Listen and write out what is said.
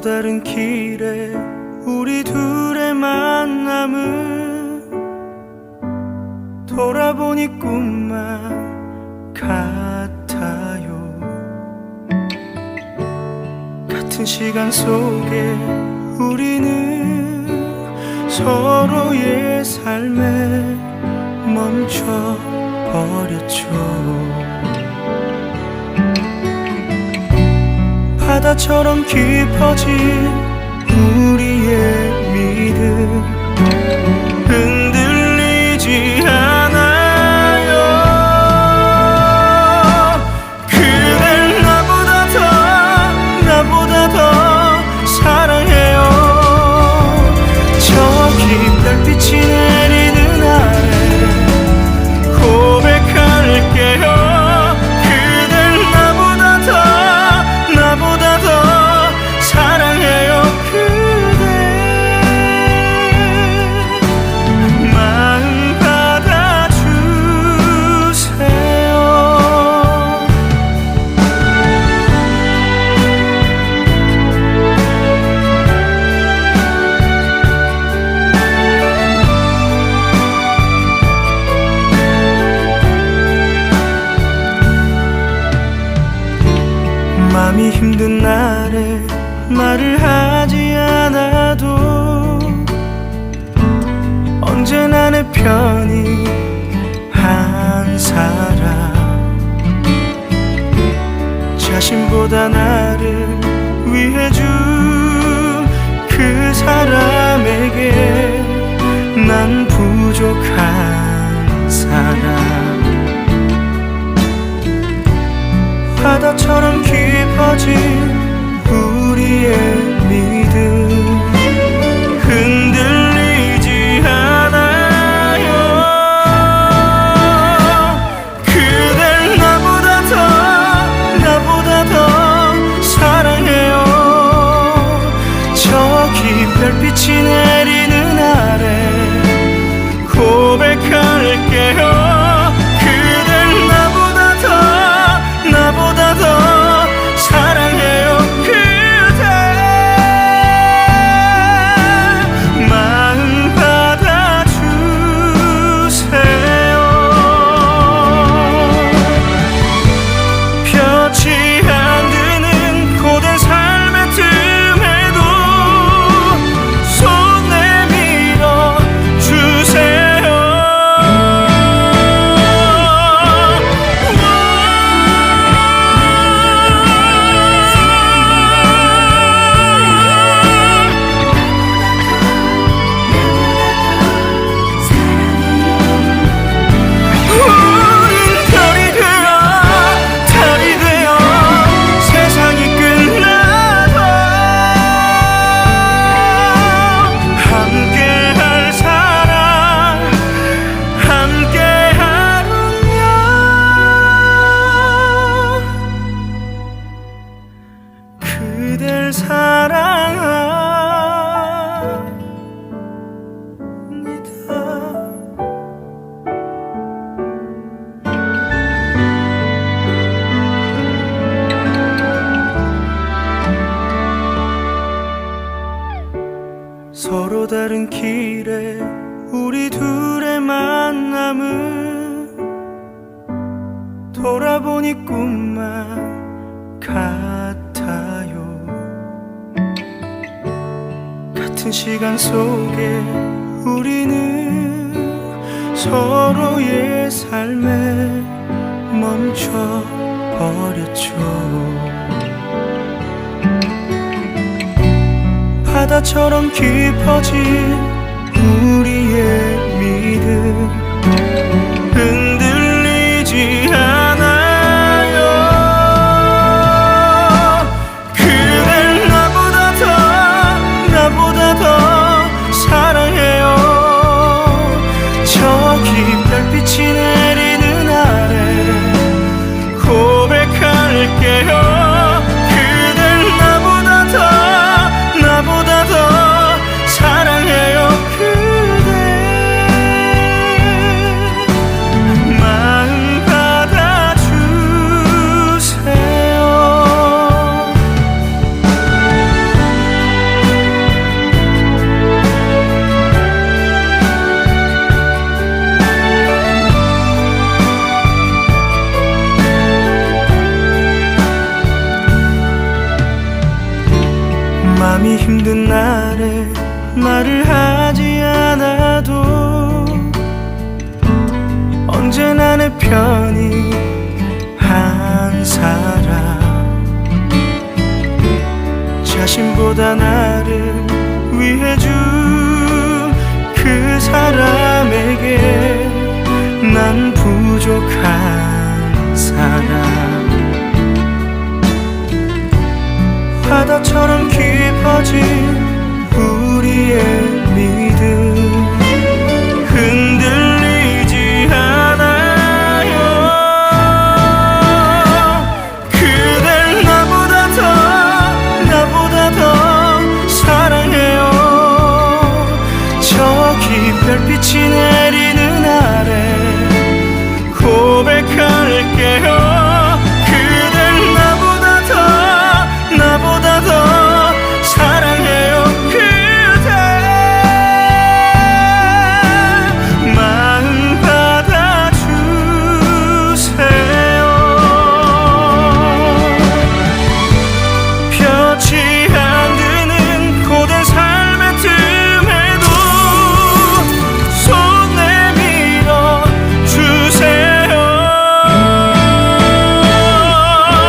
다른 길에 우리 둘의 만남은 돌아보니 꿈만 같아요. 같은 시간 속에 우리는 서로의 삶에 멈춰 버렸죠 바다처럼 깊어진 우리의 믿음. 흔들리지 않아요. 그댈 나보다 더 나보다 더 사랑해요. 저기 별빛이 마음이 힘든 날에 말을 하지 않아도 언제나 내 편이 한 사람. 자신보다 나를 위해 준 그 사람에게 난 부족한 사람. 바다처럼 깊 길에 우리 둘의 만남은 돌아보니 꿈만 같아요. 같은 시간 속에 우리는 서로의 삶에 멈춰 버렸죠 바다처럼 깊어진 우리의 믿음 마음이 힘든 날에 말을 하지 않아도 언제나 내 편이 한 사람. 자신보다 나를 위해 준 그 사람 Çırp içine.